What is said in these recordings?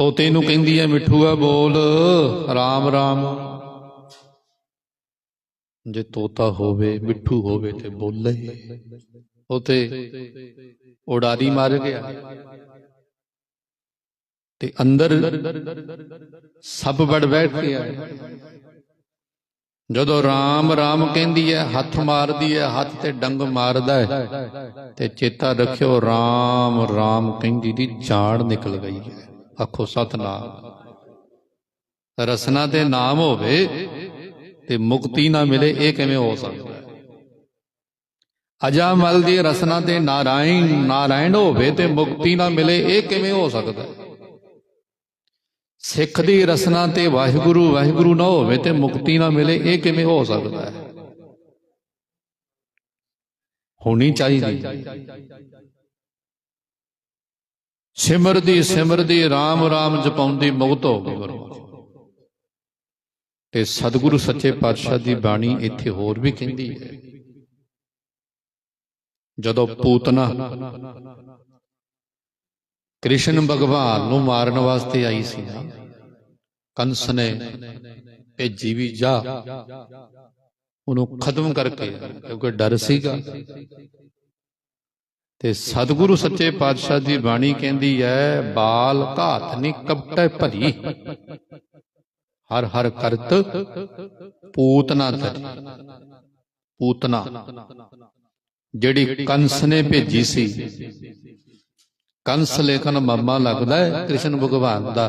ਤੋਤੇ ਨੂੰ ਕਹਿੰਦੀ ਐ, ਮਿੱਠੂਆ ਬੋਲ। ਰਾਮ ਰਾਮ। ਜੇ ਤੋਤਾ ਹੋਵੇ, ਮਿੱਠੂ ਹੋਵੇ ਤੇ ਬੋਲੇ। ਉਹ ਤੇ ਉਡਾਰੀ ਮਾਰ ਗਿਆ। ਤੇ ਅੰਦਰ ਸੱਪ ਵੜ ਬੈਠ ਗਿਆ। ਜਦੋਂ ਰਾਮ ਰਾਮ ਕਹਿੰਦੀ ਹੈ ਹੱਥ ਮਾਰਦੀ ਹੈ ਹੱਥ ਤੇ ਡੰਗ ਮਾਰਦਾ ਹੈ ਤੇ ਚੇਤਾ ਰੱਖਿਓ, ਰਾਮ ਰਾਮ ਕਹਿੰਦੀ ਦੀ ਜਾਨ ਨਿਕਲ ਗਈ ਹੈ ਆਖੋ ਸਤਨਾਮ। ਰਸਨਾ ਤੇ ਨਾਮ ਹੋਵੇ ਤੇ ਮੁਕਤੀ ਨਾ ਮਿਲੇ, ਇਹ ਕਿਵੇਂ ਹੋ ਸਕਦਾ ਹੈ? ਅਜਾਮਲ ਦੀ ਰਸਨਾ ਤੇ ਨਾਰਾਇਣ ਨਾਰਾਇਣ ਹੋਵੇ ਤੇ ਮੁਕਤੀ ਨਾ ਮਿਲੇ, ਇਹ ਕਿਵੇਂ ਹੋ ਸਕਦਾ ਹੈ? ਸਿੱਖ ਦੀ ਰਸਨਾ ਤੇ ਵਾਹਿਗੁਰੂ ਵਾਹਿਗੁਰੂ ਨਾ ਹੋਵੇ ਤੇ ਮੁਕਤੀ ਨਾ ਮਿਲੇ, ਇਹ ਕਿਵੇਂ ਹੋ ਸਕਦਾ ਹੈ? ਹੋਣੀ ਚਾਹੀਦੀ ਸਿਮਰਦੀ ਸਿਮਰਦੀ RAM RAM ਜਪਾਉਂਦੀ ਮੁਕਤ ਹੋ ਗਈ ਤੇ ਸਤਿਗੁਰੂ ਸੱਚੇ ਪਾਤਸ਼ਾਹ ਦੀ ਬਾਣੀ ਇੱਥੇ ਹੋਰ ਵੀ ਕਹਿੰਦੀ ਹੈ। ਜਦੋਂ ਪੂਤਨਾ ਕ੍ਰਿਸ਼ਨ ਭਗਵਾਨ ਨੂੰ ਮਾਰਨ ਵਾਸਤੇ ਆਈ ਸੀ ਕੰਸ ਨੇ ਭੇਜੀ ਵੀ ਜਾ। ਉਹਨੂੰ ਖਤਮ ਕਰਕੇ, ਕਿਉਂਕਿ ਡਰ ਸੀਗਾ। ਤੇ ਸਤਿਗੁਰੂ ਸੱਚੇ ਪਾਤਸ਼ਾਹ ਦੀ ਬਾਣੀ ਕਹਿੰਦੀ ਹੈ ਬਾਲ ਘਾਤ ਨਹੀਂ ਕਪਟੈ ਭਰੀ ਹਰ ਹਰ ਕਰਤ ਪੂਤਨਾ ਤਰੀ ਪੂਤਨਾ ਜਿਹੜੀ ਕੰਸ ਨੇ ਭੇਜੀ ਸੀ। ਕੰਸ ਲੇਖਨ ਮਰਮਾ ਲੱਗਦਾ ਹੈ ਕ੍ਰਿਸ਼ਨ ਭਗਵਾਨ ਦਾ।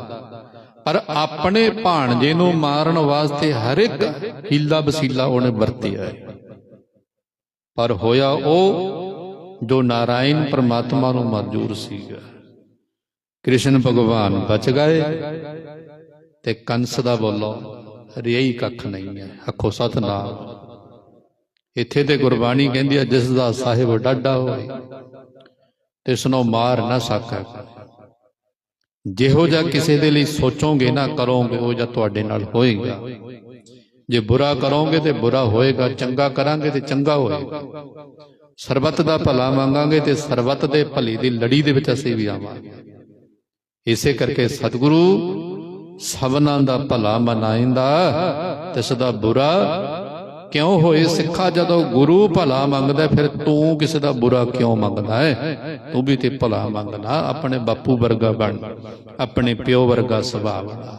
ਪਰ ਆਪਣੇ ਭਾਣਜੇ ਨੂੰ ਮਾਰਨ ਵਾਸਤੇ ਹਰ ਇੱਕ ਹੀਲਾ ਵਸੀਲਾ ਉਹਨੇ ਵਰਤਿਆ ਹੈ ਪਰ ਹੋਇਆ ਉਹ ਜੋ ਨਾਰਾਇਣ ਪ੍ਰਮਾਤਮਾ ਨੂੰ ਮਨਜ਼ੂਰ ਸੀਗਾ। ਕ੍ਰਿਸ਼ਨ ਭਗਵਾਨ ਬਚ ਗਏ ਤੇ ਕੰਸ ਦਾ ਬੋਲੋ ਰਿਆਈ ਕੱਖ ਨਹੀਂ ਹੈ। ਆਖੋ, ਸਤਨਾਮ। ਇੱਥੇ ਤੇ ਗੁਰਬਾਣੀ ਕਹਿੰਦੀ ਹੈ, ਜਿਸ ਦਾ ਸਾਹਿਬ ਡਾਡਾ ਹੋਏ, ਤਿਸ ਨੂੰ ਮਾਰ ਨਾ ਸਕੈ। ਜਿਹੋ ਜਿਹਾ ਕਿਸੇ ਦੇ ਲਈ ਸੋਚੋਗੇ ਨਾ ਕਰੋਗੇ, ਉਹ ਜਿਹਾ ਤੁਹਾਡੇ ਨਾਲ ਹੋਏਗਾ। ਜੇ ਬੁਰਾ ਕਰੋਗੇ ਤੇ ਬੁਰਾ ਹੋਏਗਾ, ਚੰਗਾ ਕਰਾਂਗੇ ਤੇ ਚੰਗਾ ਹੋਏਗਾ। ਸਰਬੱਤ ਦਾ ਭਲਾ ਮੰਗਾਂਗੇ ਤੇ ਸਰਬਤ ਦੇ ਭਲੀ ਦੀ ਲੜੀ ਦੇ ਵਿੱਚ ਅਸੀਂ ਵੀ ਆਵਾਂਗੇ। ਇਸੇ ਕਰਕੇ ਸਤਿਗੁਰੂ, ਸਭਨਾਂ ਦਾ ਭਲਾ ਮਨਾਇੰਦਾ ਤਿਸ ਦਾ ਬੁਰਾ ਕਿਉਂ ਹੋਏ ਸਿੱਖਾ ਜਦੋਂ ਗੁਰੂ ਭਲਾ ਮੰਗਦਾ, ਫਿਰ ਤੂੰ ਕਿਸੇ ਦਾ ਬੁਰਾ ਕਿਉਂ ਮੰਗਦਾ ਹੈ? ਤੂੰ ਵੀ ਤੇ ਭਲਾ ਮੰਗਣਾ, ਆਪਣੇ ਬਾਪੂ ਵਰਗਾ ਬਣ, ਆਪਣੇ ਪਿਓ ਵਰਗਾ ਸੁਭਾਅ ਬਣਾ।